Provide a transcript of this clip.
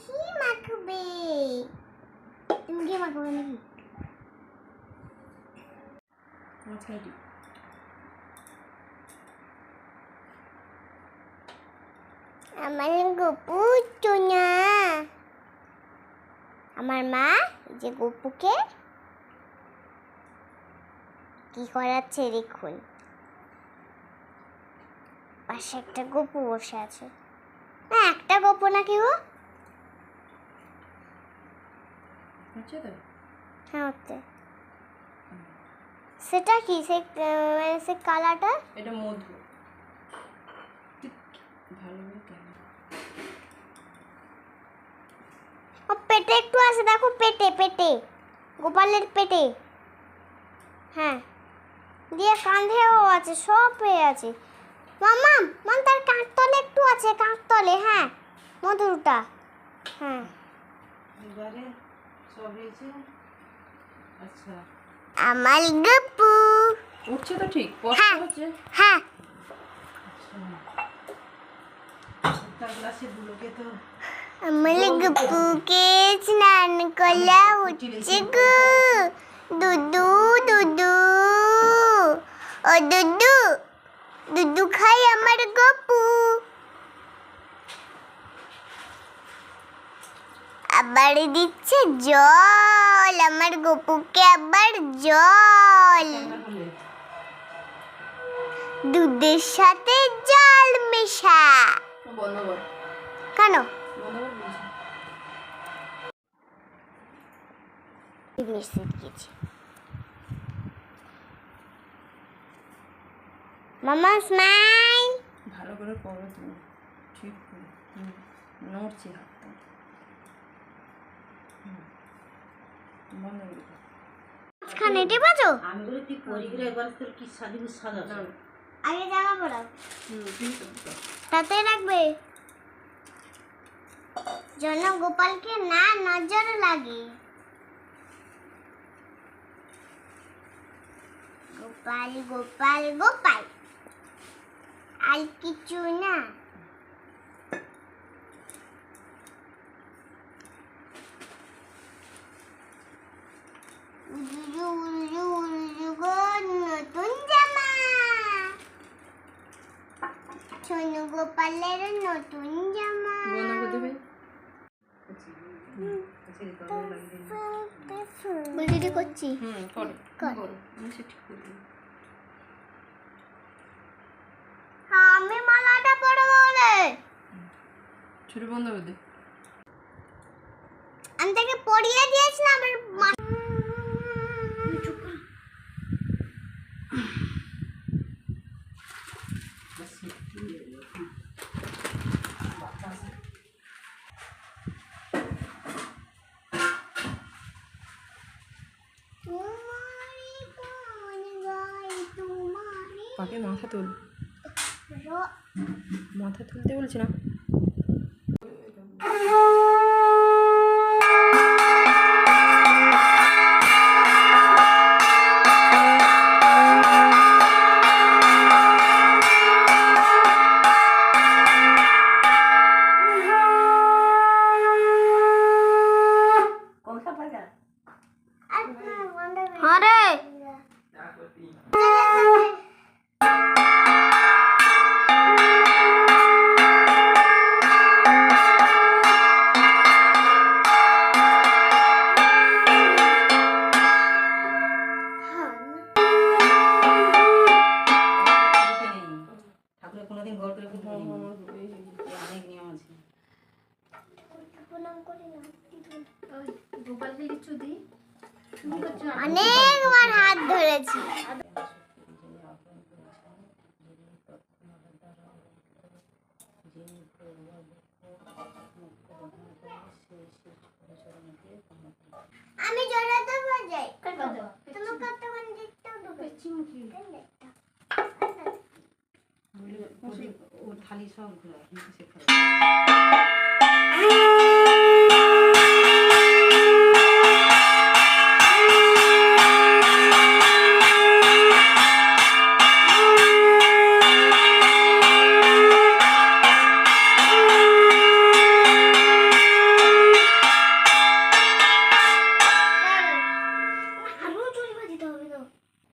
ঘি মাখবে তুমি ঘি। আমার গপু তো না আমার মা, যে গপুকে কি করাচ্ছে, দেখুন। পাশে একটা গপু বসে আছে। না, একটা গপু নাকি গো? হচ্ছে তো হ্যাঁ হচ্ছে। সেটা কি? সে মানে সে কালারটা? এটা মধু। ভালো ও পেটে একটু আছে দেখো পেটে পেটে। গোপালের পেটে। হ্যাঁ। দিয়ে কাঁধেও আছে সব হয়ে আছে। মামা মান তার কাঁধতলে একটু আছে কাঁধতলে হ্যাঁ। মধুরটা হ্যাঁ। সব হয়েছে আচ্ছা। আমার গপু। উঠছে তো ঠিক হ্যাঁ। হচ্ছে। হ্যাঁ। তার গ্লাসে গুলোকে তো আমার গপুকে স্নান করা হচ্ছে গো। দুদু দুদু। ও দুদু দুদু খাই আমার গপু। আবার দিচ্ছে জল, আমার গপুকে আবার জল। দুধের সাথে জল মেশা। কেন? মামা স্মাইল ভালো করে করো তুমি। ঠিক করে। নড়ছে হাতটা। হুম। বন্ধ করে দাও। খানে টিপাছো আমি বলি তুই পরিগুলো একবার তোর কি সাজি সাজা। আগে জামা পড়াও হুম, ঠিক আছে, দাও। তাতে রাখবে যেন গোপালকে না নজর লাগে গোপাল গোপাল গোপাল আর কিছু না নতুন। আমি মালাটা পরবো রে ছুটি বন্ধ করে দে আমি তাকে পরিয়ে দিয়েছি না আবার মা- তোমারই গান গাই, পাকে মাথা তুল? মাথা তুলতে বলছি না। হ্যাঁ রে। কোনোদিন গড় করে খুঁজে হ্যাঁ, এই অনেক নিয়ম আছে। অনেকবার হাত ধরেছি। আমি জড়াতে salir.